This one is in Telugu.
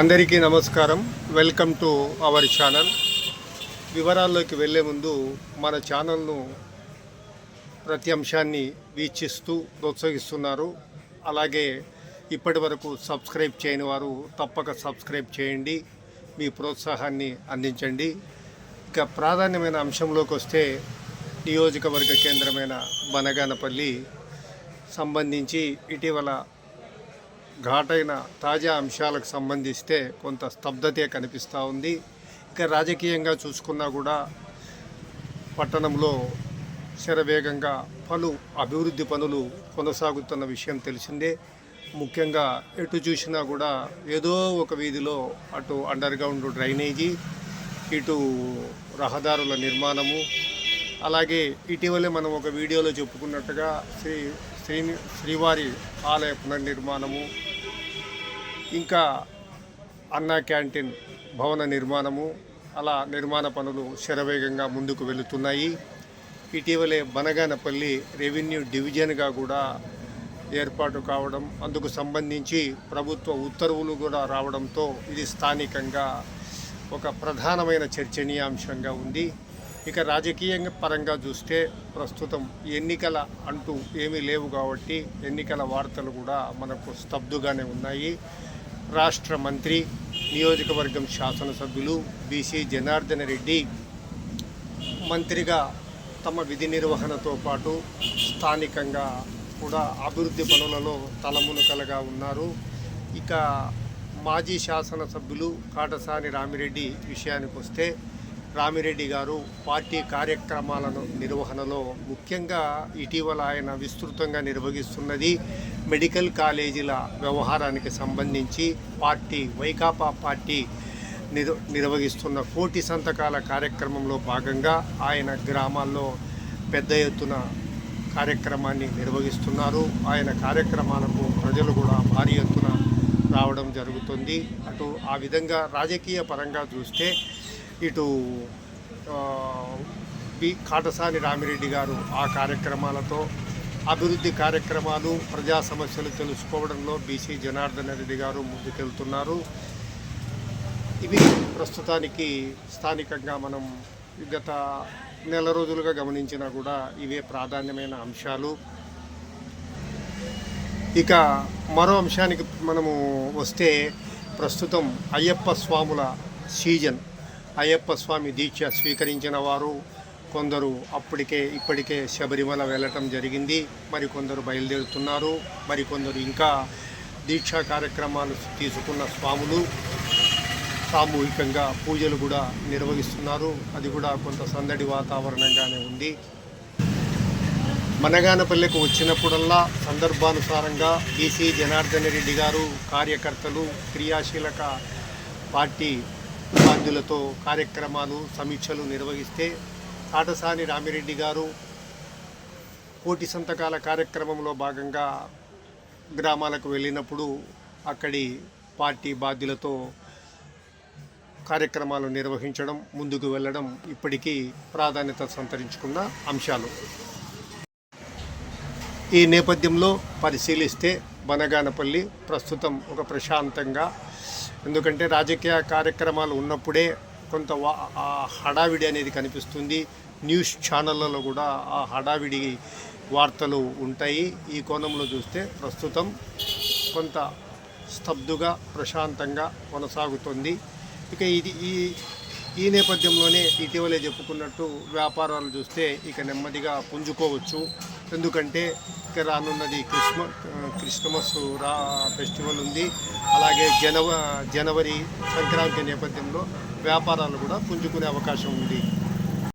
అందరికీ నమస్కారం. వెల్కమ్ టు అవర్ ఛానల్ వివరాల్లోకి వెళ్ళే ముందు మన ఛానల్ను ప్రతి అంశాన్ని వీక్షిస్తూ ప్రోత్సహిస్తున్నారు. అలాగే ఇప్పటి వరకు సబ్స్క్రైబ్ చేయని వారు తప్పక సబ్స్క్రైబ్ చేయండి. మీ ప్రోత్సాహాన్ని అందించండి. ఇక ప్రాధాన్యమైన అంశంలోకి వస్తే నియోజకవర్గ కేంద్రమైన బనగానపల్లి సంబంధించి ఇటీవల ఘాటైన తాజా అంశాలకు సంబంధిస్తే కొంత స్తబ్దతే కనిపిస్తూ ఉంది. ఇక రాజకీయంగా చూసుకున్నా కూడా పట్టణంలో శరవేగంగా పలు అభివృద్ధి పనులు కొనసాగుతున్న విషయం తెలిసిందే. ముఖ్యంగా ఎటు చూసినా కూడా ఏదో ఒక వీధిలో అటు అండర్గ్రౌండ్ డ్రైనేజీ ఇటు రహదారుల నిర్మాణము అలాగే ఇటీవలే మనం ఒక వీడియోలో చెప్పుకున్నట్టుగా శ్రీ శ్రీ శ్రీవారి ఆలయ పునర్నిర్మాణము ఇంకా అన్నా క్యాంటీన్ భవన నిర్మాణము అలా నిర్మాణ పనులు శరవేగంగా ముందుకు వెళుతున్నాయి. ఇటీవలే బనగానపల్లి రెవెన్యూ డివిజన్గా కూడా ఏర్పాటు కావడం అందుకు సంబంధించి ప్రభుత్వ ఉత్తర్వులు కూడా రావడంతో ఇది స్థానికంగా ఒక ప్రధానమైన చర్చనీయాంశంగా ఉంది. ఇక రాజకీయ పరంగా చూస్తే ప్రస్తుతం ఎన్నికల అంటూ ఏమీ లేవు కాబట్టి ఎన్నికల వార్తలు కూడా మనకు స్తబ్దుగానే ఉన్నాయి. రాష్ట్ర మంత్రి నియోజకవర్గం శాసనసభ్యులు బీసీ జనార్దన రెడ్డి మంత్రిగా తమ విధి నిర్వహణతో పాటు స్థానికంగా కూడా అభివృద్ధి పనులలో తలమునకలుగా ఉన్నారు. ఇక మాజీ శాసనసభ్యులు కాటసాని రామిరెడ్డి విషయానికి వస్తే రామిరెడ్డి గారు పార్టీ కార్యక్రమాలను నిర్వహణలో ముఖ్యంగా ఇటీవల ఆయన విస్తృతంగా నిర్వహిస్తున్నది మెడికల్ కాలేజీల వ్యవహారానికి సంబంధించి పార్టీ వైకాపా పార్టీ నిర్ నిర్వహిస్తున్న కోటి సంతకాల కార్యక్రమంలో భాగంగా ఆయన గ్రామాల్లో పెద్ద ఎత్తున కార్యక్రమాన్ని నిర్వహిస్తున్నారు. ఆయన కార్యక్రమాలకు ప్రజలు కూడా భారీ ఎత్తున రావడం జరుగుతుంది. అటు ఆ విధంగా రాజకీయ పరంగా చూస్తే ఇటు బి కాటసాని రామిరెడ్డి గారు ఆ కార్యక్రమాలతో అభివృద్ధి కార్యక్రమాలు ప్రజా సమస్యలు తెలుసుకోవడంలో బీసీ జనార్దన్ రెడ్డి గారు ముందుకెళ్తున్నారు. ఇవి ప్రస్తుతానికి స్థానికంగా మనం గత నెల రోజులుగా గమనించినా కూడా ఇవే ప్రాధాన్యమైన అంశాలు. ఇక మరో అంశానికి మనము వస్తే ప్రస్తుతం అయ్యప్ప స్వాముల సీజన్. అయ్యప్ప స్వామి దీక్ష స్వీకరించిన వారు కొందరు అప్పటికే ఇప్పటికే శబరిమల వెళ్ళటం జరిగింది. మరి కొందరు బయలుదేరుతున్నారు. మరి కొందరు ఇంకా దీక్షా కార్యక్రమాలు తీసుకున్న స్వాములు సామూహికంగా పూజలు కూడా నిర్వహిస్తున్నారు. అది కూడా కొంత సందడి వాతావరణంగానే ఉంది. మనగానపల్లెకు వచ్చినప్పుడల్లా సందర్భానుసారంగా బీసీ జనార్దన్ రెడ్డి గారు కార్యకర్తలు క్రియాశీలక పార్టీ బాధ్యులతో కార్యక్రమాలు సమీక్షలు నిర్వహిస్తే కాటసాని రామిరెడ్డి గారు కోటి సంతకాల కార్యక్రమంలో భాగంగా గ్రామాలకు వెళ్ళినప్పుడు అక్కడి పార్టీ బాధ్యులతో కార్యక్రమాలు నిర్వహించడం ముందుకు వెళ్ళడం ఇప్పటికీ ప్రాధాన్యత సంతరించుకున్న అంశాలు. ఈ నేపథ్యంలో పరిశీలిస్తే బనగానపల్లి ప్రస్తుతం ఒక ప్రశాంతంగా ఎందుకంటే రాజకీయ కార్యక్రమాలు ఉన్నప్పుడే కొంత వా- ఆ హడావిడి అనేది కనిపిస్తుంది. న్యూస్ ఛానళ్ళలో కూడా ఆ హడావిడి వార్తలు ఉంటాయి. ఈ కోణంలో చూస్తే ప్రస్తుతం కొంత స్తబ్దుగా ప్రశాంతంగా కొనసాగుతుంది. ఇక ఇది ఈ ఈ నేపథ్యంలోనే ఇటీవలే చెప్పుకున్నట్టు వ్యాపారాలు చూస్తే ఇక నెమ్మదిగా పుంజుకోవచ్చు. ఎందుకంటే ఇక రానున్నది క్రిస్మ క్రిస్మస్ రా ఫెస్టివల్ ఉంది. అలాగే జనవ జనవరి సంక్రాంతి నేపథ్యంలో వ్యాపారాలు కూడా పుంజుకునే అవకాశం ఉంది.